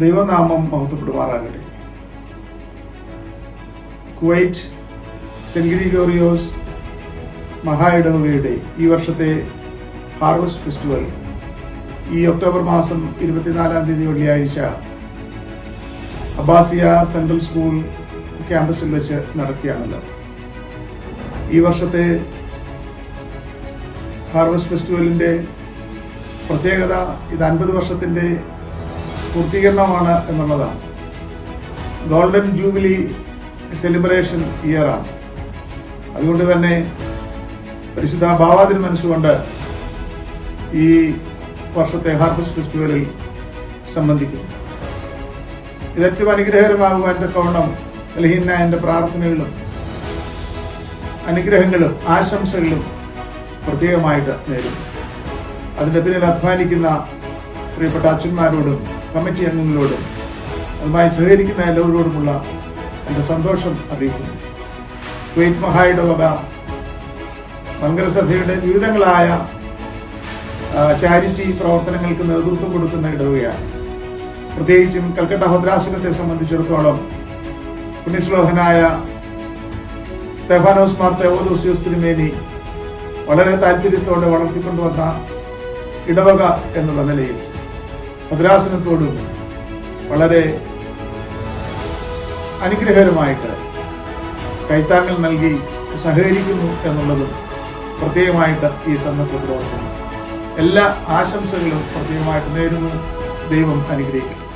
ദൈവനാമം മഹത്വപ്പെടുമാറാകട്ടെ. Kuwait saint Gregorios മഹായിടവകയുടെ ഈ വർഷത്തെ ഹാർവസ്റ്റ് ഫെസ്റ്റിവൽ ഈ ഒക്ടോബർ മാസം ഇരുപത്തിനാലാം തീയതി വെള്ളിയാഴ്ച അബ്ബാസിയ സെൻട്രൽ സ്കൂൾ ക്യാമ്പസിൽ വെച്ച് നടക്കുകയാണല്ലോ ഈ വർഷത്തെ ഹാർവസ്റ്റ് ഫെസ്റ്റിവലിന്റെ പ്രത്യേകത ഇത് അൻപത് വർഷത്തിന്റെ പൂർത്തീകരണമാണ് എന്നുള്ളതാണ്. ഗോൾഡൻ ജൂബിലി സെലിബ്രേഷൻ ഇയറാണ് അതുകൊണ്ട് തന്നെ പരിശുദ്ധ ഭാവാതിന് മനസ്സുകൊണ്ട് ഈ വർഷത്തെ ഹാർവസ്റ്റ് ഫെസ്റ്റിവലിൽ സംബന്ധിക്കുന്നു. ഇതേറ്റവും അനുഗ്രഹകരമാകുവാൻ തക്കവണ്ണം ലഹീന എന്റെ പ്രാർത്ഥനകളും അനുഗ്രഹങ്ങളും ആശംസകളും പ്രത്യേകമായിട്ട് നേരിടും അതിന്റെ പിന്നിൽ അധ്വാനിക്കുന്ന പ്രിയപ്പെട്ട അച്ഛന്മാരോടും കമ്മിറ്റി അംഗങ്ങളോടും അതുമായി സഹകരിക്കുന്ന എല്ലാവരോടുമുള്ള എന്റെ സന്തോഷം അറിയിക്കുന്നു. ക്വീറ്റ് മഹായുടെ വക മന്ത്രിസഭയുടെ വിവിധങ്ങളായ ചാരിറ്റി പ്രവർത്തനങ്ങൾക്ക് നേതൃത്വം കൊടുക്കുന്ന ഇടവുകയാണ്. പ്രത്യേകിച്ചും കൽക്കട്ട ഭദ്രാസനത്തെ സംബന്ധിച്ചിടത്തോളം പുണ്യശ്ലോഹനായ സ്തെഫാനോസ് മാർ തെവോദോസിയോസ് വളരെ താല്പര്യത്തോടെ വളർത്തിക്കൊണ്ടുവന്ന ഇടവക എന്നുള്ള നിലയിൽ ഭദ്രാസനത്തോടും വളരെ അനുഗ്രഹകരമായിട്ട് കൈത്താങ്ങൽ നൽകി സഹകരിക്കുന്നു എന്നുള്ളതും പ്രത്യേകമായിട്ട് ഈ സന്ദർഭത്തിൽ ഓർക്കുന്നു. എല്ലാ ആശംസകളും പ്രത്യേകമായിട്ട് നേരുന്നു. ദൈവം അനുഗ്രഹിക്കുന്നു